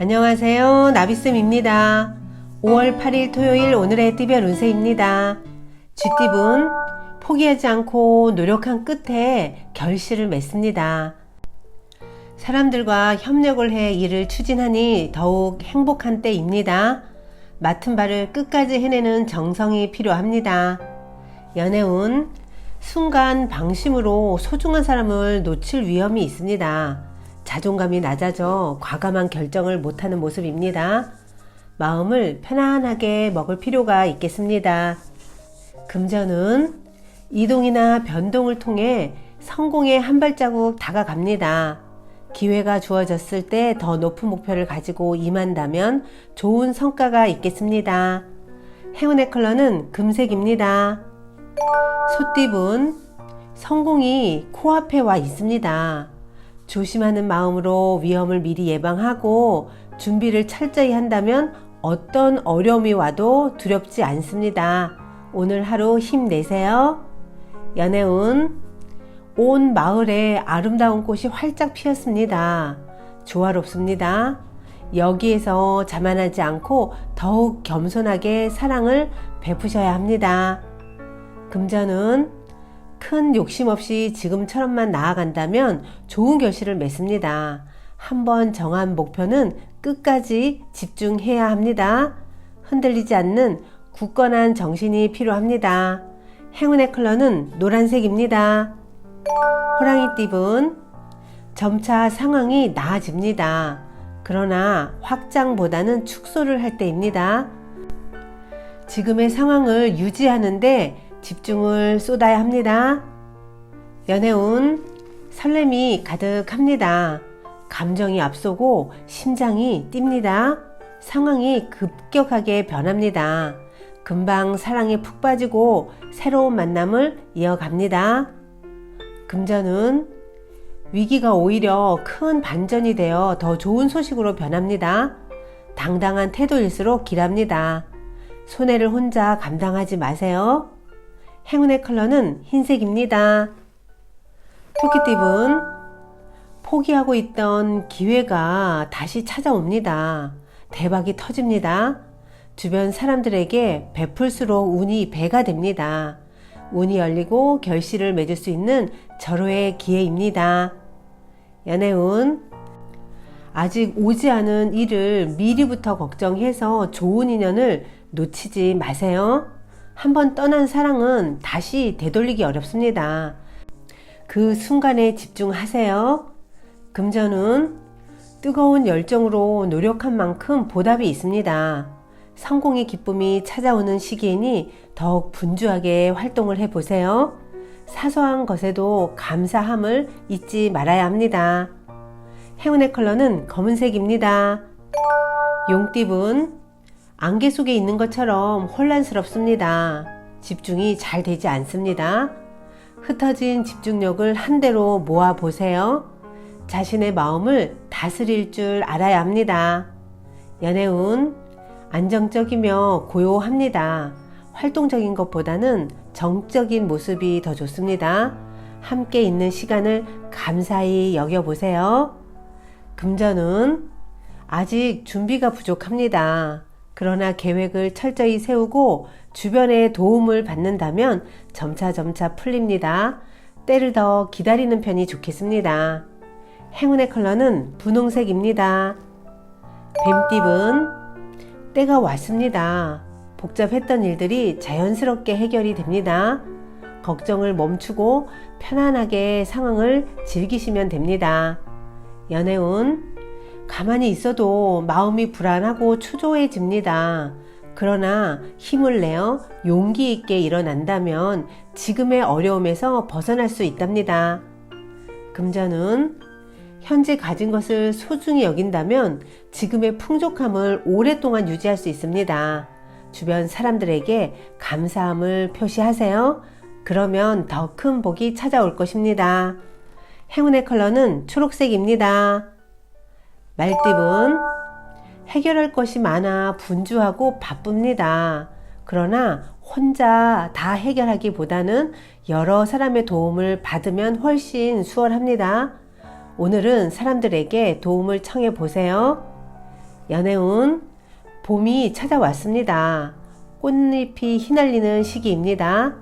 안녕하세요. 나비쌤입니다. 5월 8일 토요일 오늘의 띠별 운세입니다. 쥐띠분 포기하지 않고 노력한 끝에 결실을 맺습니다. 사람들과 협력을 해 일을 추진하니 더욱 행복한 때입니다. 맡은 바를 끝까지 해내는 정성이 필요합니다. 연애운 순간 방심으로 소중한 사람을 놓칠 위험이 있습니다. 자존감이 낮아져 과감한 결정을 못하는 모습입니다. 마음을 편안하게 먹을 필요가 있겠습니다. 금전은 이동이나 변동을 통해 성공에 한 발자국 다가갑니다. 기회가 주어졌을 때 더 높은 목표를 가지고 임한다면 좋은 성과가 있겠습니다. 행운의 컬러는 금색입니다. 소띠분 성공이 코앞에 와 있습니다. 조심하는 마음으로 위험을 미리 예방하고 준비를 철저히 한다면 어떤 어려움이 와도 두렵지 않습니다. 오늘 하루 힘내세요. 연애운 온 마을에 아름다운 꽃이 활짝 피었습니다. 조화롭습니다. 여기에서 자만하지 않고 더욱 겸손하게 사랑을 베푸셔야 합니다. 금전은 큰 욕심 없이 지금처럼만 나아간다면 좋은 결실을 맺습니다. 한번 정한 목표는 끝까지 집중해야 합니다. 흔들리지 않는 굳건한 정신이 필요합니다. 행운의 컬러는 노란색입니다. 호랑이 띠분 점차 상황이 나아집니다. 그러나 확장보다는 축소를 할 때입니다. 지금의 상황을 유지하는데 집중을 쏟아야 합니다. 연애운 설렘이 가득합니다. 감정이 앞서고 심장이 뜁니다. 상황이 급격하게 변합니다. 금방 사랑에 푹 빠지고 새로운 만남을 이어갑니다. 금전은 위기가 오히려 큰 반전이 되어 더 좋은 소식으로 변합니다. 당당한 태도일수록 길합니다. 손해를 혼자 감당하지 마세요. 행운의 컬러는 흰색입니다. 토끼띠분 포기하고 있던 기회가 다시 찾아옵니다. 대박이 터집니다. 주변 사람들에게 베풀수록 운이 배가 됩니다. 운이 열리고 결실을 맺을 수 있는 절호의 기회입니다. 연애운 아직 오지 않은 일을 미리부터 걱정해서 좋은 인연을 놓치지 마세요. 한번 떠난 사랑은 다시 되돌리기 어렵습니다. 그 순간에 집중하세요. 금전은 뜨거운 열정으로 노력한 만큼 보답이 있습니다. 성공의 기쁨이 찾아오는 시기이니 더욱 분주하게 활동을 해보세요. 사소한 것에도 감사함을 잊지 말아야 합니다. 행운의 컬러는 검은색입니다. 용띠분 안개 속에 있는 것처럼 혼란스럽습니다. 집중이 잘 되지 않습니다. 흩어진 집중력을 한 대로 모아 보세요. 자신의 마음을 다스릴 줄 알아야 합니다. 연애운 안정적이며 고요합니다. 활동적인 것보다는 정적인 모습이 더 좋습니다. 함께 있는 시간을 감사히 여겨보세요. 금전은 아직 준비가 부족합니다. 그러나 계획을 철저히 세우고 주변의 도움을 받는다면 점차점차 풀립니다. 때를 더 기다리는 편이 좋겠습니다. 행운의 컬러는 분홍색입니다. 뱀띠은 때가 왔습니다. 복잡했던 일들이 자연스럽게 해결이 됩니다. 걱정을 멈추고 편안하게 상황을 즐기시면 됩니다. 연애운 가만히 있어도 마음이 불안하고 초조해집니다. 그러나 힘을 내어 용기 있게 일어난다면 지금의 어려움에서 벗어날 수 있답니다. 금전은 현재 가진 것을 소중히 여긴다면 지금의 풍족함을 오랫동안 유지할 수 있습니다. 주변 사람들에게 감사함을 표시하세요. 그러면 더 큰 복이 찾아올 것입니다. 행운의 컬러는 초록색입니다. 말띠은 해결할 것이 많아 분주하고 바쁩니다. 그러나 혼자 다 해결하기보다는 여러 사람의 도움을 받으면 훨씬 수월합니다. 오늘은 사람들에게 도움을 청해 보세요. 연애운 봄이 찾아왔습니다. 꽃잎이 휘날리는 시기입니다.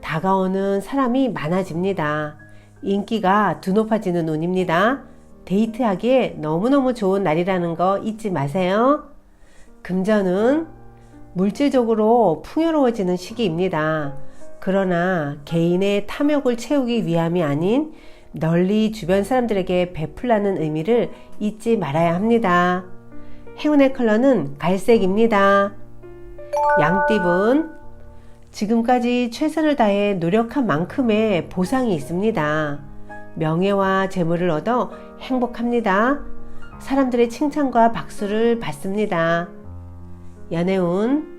다가오는 사람이 많아집니다. 인기가 드높아지는 운입니다. 데이트하기에 너무너무 좋은 날이라는 거 잊지 마세요. 금전은 물질적으로 풍요로워지는 시기입니다. 그러나 개인의 탐욕을 채우기 위함이 아닌 널리 주변 사람들에게 베풀라는 의미를 잊지 말아야 합니다. 행운의 컬러는 갈색입니다. 양띠분 지금까지 최선을 다해 노력한 만큼의 보상이 있습니다. 명예와 재물을 얻어 행복합니다. 사람들의 칭찬과 박수를 받습니다. 연애운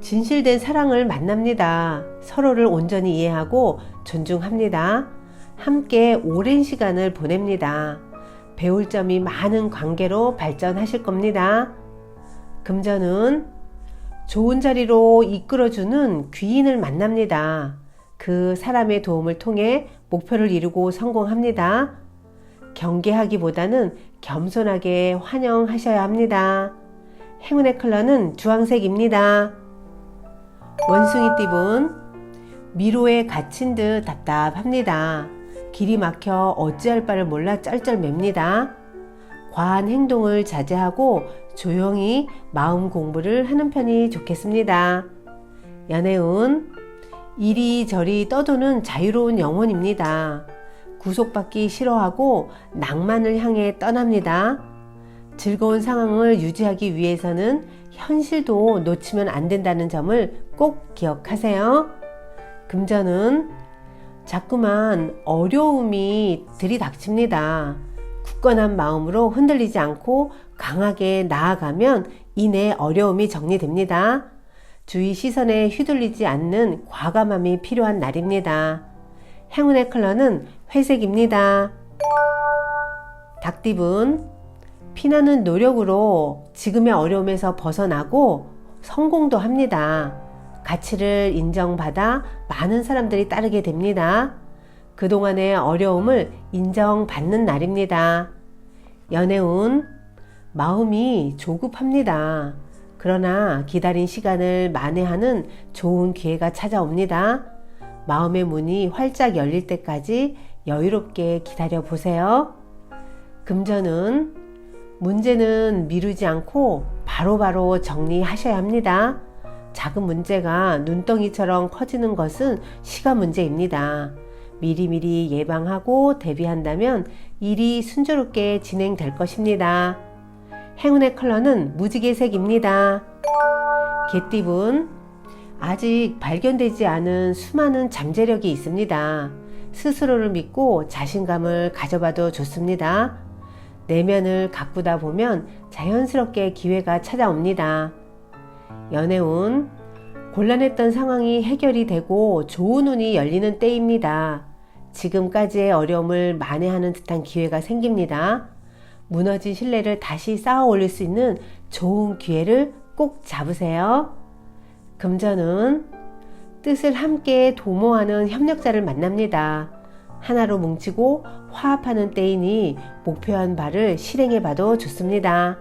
진실된 사랑을 만납니다. 서로를 온전히 이해하고 존중합니다. 함께 오랜 시간을 보냅니다. 배울 점이 많은 관계로 발전하실 겁니다. 금전은 좋은 자리로 이끌어주는 귀인을 만납니다. 그 사람의 도움을 통해 목표를 이루고 성공합니다. 경계하기보다는 겸손하게 환영하셔야 합니다. 행운의 컬러는 주황색입니다. 원숭이 띠분 미로에 갇힌 듯 답답합니다. 길이 막혀 어찌할 바를 몰라 쩔쩔맵니다. 과한 행동을 자제하고 조용히 마음 공부를 하는 편이 좋겠습니다. 연애운 이리저리 떠도는 자유로운 영혼입니다. 구속받기 싫어하고 낭만을 향해 떠납니다. 즐거운 상황을 유지하기 위해서는 현실도 놓치면 안 된다는 점을 꼭 기억하세요. 금전은 자꾸만 어려움이 들이닥칩니다. 굳건한 마음으로 흔들리지 않고 강하게 나아가면 이내 어려움이 정리됩니다. 주위 시선에 휘둘리지 않는 과감함이 필요한 날입니다. 행운의 컬러는 회색입니다. 닭띠분 피나는 노력으로 지금의 어려움에서 벗어나고 성공도 합니다. 가치를 인정받아 많은 사람들이 따르게 됩니다. 그동안의 어려움을 인정받는 날입니다. 연애운 마음이 조급합니다. 그러나 기다린 시간을 만회하는 좋은 기회가 찾아옵니다. 마음의 문이 활짝 열릴 때까지 여유롭게 기다려 보세요. 금전은 문제는 미루지 않고 바로바로 바로 정리하셔야 합니다. 작은 문제가 눈덩이처럼 커지는 것은 시간 문제입니다. 미리미리 예방하고 대비한다면 일이 순조롭게 진행될 것입니다. 행운의 컬러는 무지개색입니다. 개띠분 아직 발견되지 않은 수많은 잠재력이 있습니다. 스스로를 믿고 자신감을 가져봐도 좋습니다. 내면을 가꾸다 보면 자연스럽게 기회가 찾아옵니다. 연애운 곤란했던 상황이 해결이 되고 좋은 운이 열리는 때입니다. 지금까지의 어려움을 만회하는 듯한 기회가 생깁니다. 무너진 신뢰를 다시 쌓아 올릴 수 있는 좋은 기회를 꼭 잡으세요. 금전은 뜻을 함께 도모하는 협력자를 만납니다. 하나로 뭉치고 화합하는 때이니 목표한 바를 실행해 봐도 좋습니다.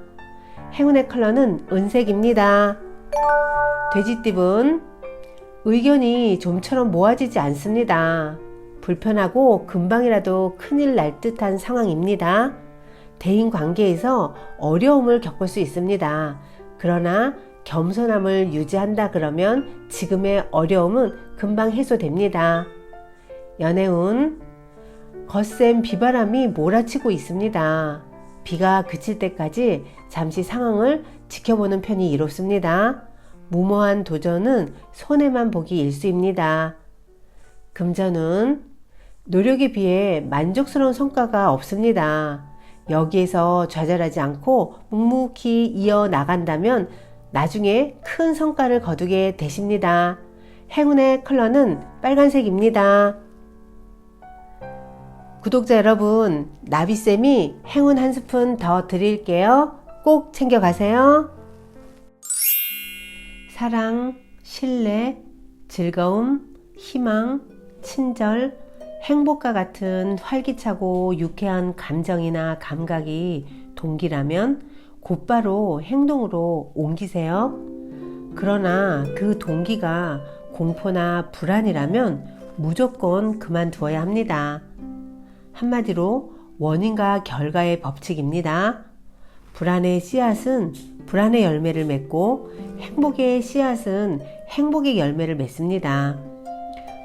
행운의 컬러는 은색입니다. 돼지띠은 의견이 좀처럼 모아지지 않습니다. 불편하고 금방이라도 큰일 날 듯한 상황입니다. 대인 관계에서 어려움을 겪을 수 있습니다. 그러나 겸손함을 유지한다 그러면 지금의 어려움은 금방 해소됩니다. 연애운 거센 비바람이 몰아치고 있습니다. 비가 그칠 때까지 잠시 상황을 지켜보는 편이 이롭습니다. 무모한 도전은 손해만 보기 일수입니다. 금전은 노력에 비해 만족스러운 성과가 없습니다. 여기에서 좌절하지 않고 묵묵히 이어 나간다면 나중에 큰 성과를 거두게 되십니다. 행운의 컬러는 빨간색입니다. 구독자 여러분, 나비쌤이 행운 한 스푼 더 드릴게요. 꼭 챙겨가세요. 사랑, 신뢰, 즐거움, 희망, 친절, 행복과 같은 활기차고 유쾌한 감정이나 감각이 동기라면 곧바로 행동으로 옮기세요. 그러나 그 동기가 공포나 불안이라면 무조건 그만두어야 합니다. 한마디로 원인과 결과의 법칙입니다. 불안의 씨앗은 불안의 열매를 맺고 행복의 씨앗은 행복의 열매를 맺습니다.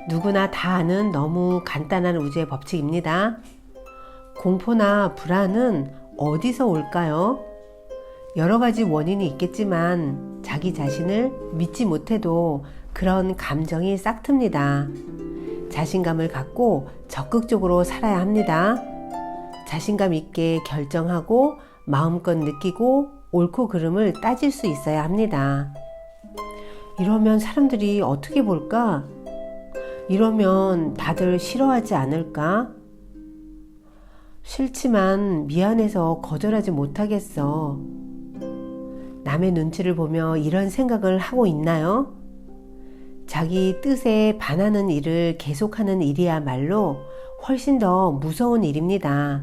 누구나 다 아는 너무 간단한 우주의 법칙입니다. 공포나 불안은 어디서 올까요? 여러 가지 원인이 있겠지만 자기 자신을 믿지 못해도 그런 감정이 싹틉니다. 자신감을 갖고 적극적으로 살아야 합니다. 자신감 있게 결정하고 마음껏 느끼고 옳고 그름을 따질 수 있어야 합니다. 이러면 사람들이 어떻게 볼까? 이러면 다들 싫어하지 않을까? 싫지만 미안해서 거절하지 못하겠어. 남의 눈치를 보며 이런 생각을 하고 있나요? 자기 뜻에 반하는 일을 계속하는 일이야말로 훨씬 더 무서운 일입니다.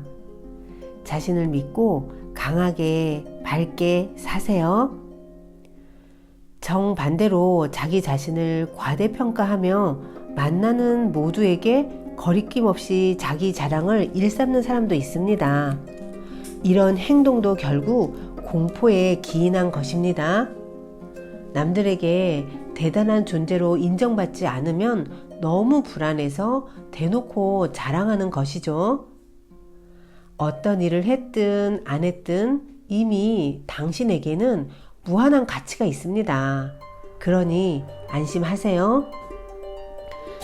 자신을 믿고 강하게 밝게 사세요. 정반대로 자기 자신을 과대평가하며 만나는 모두에게 거리낌 없이 자기 자랑을 일삼는 사람도 있습니다. 이런 행동도 결국 공포에 기인한 것입니다. 남들에게 대단한 존재로 인정받지 않으면 너무 불안해서 대놓고 자랑하는 것이죠. 어떤 일을 했든 안 했든 이미 당신에게는 무한한 가치가 있습니다. 그러니 안심하세요.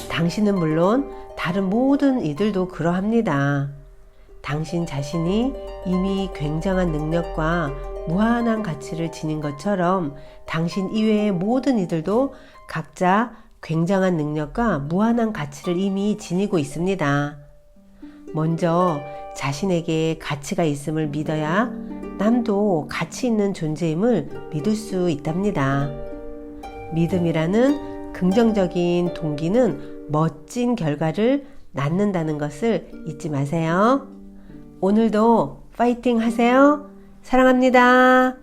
당신은 물론 다른 모든 이들도 그러합니다. 당신 자신이 이미 굉장한 능력과 무한한 가치를 지닌 것처럼 당신 이외의 모든 이들도 각자 굉장한 능력과 무한한 가치를 이미 지니고 있습니다. 먼저 자신에게 가치가 있음을 믿어야 남도 가치 있는 존재임을 믿을 수 있답니다. 믿음이라는 긍정적인 동기는 멋진 결과를 낳는다는 것을 잊지 마세요. 오늘도 파이팅 하세요. 사랑합니다.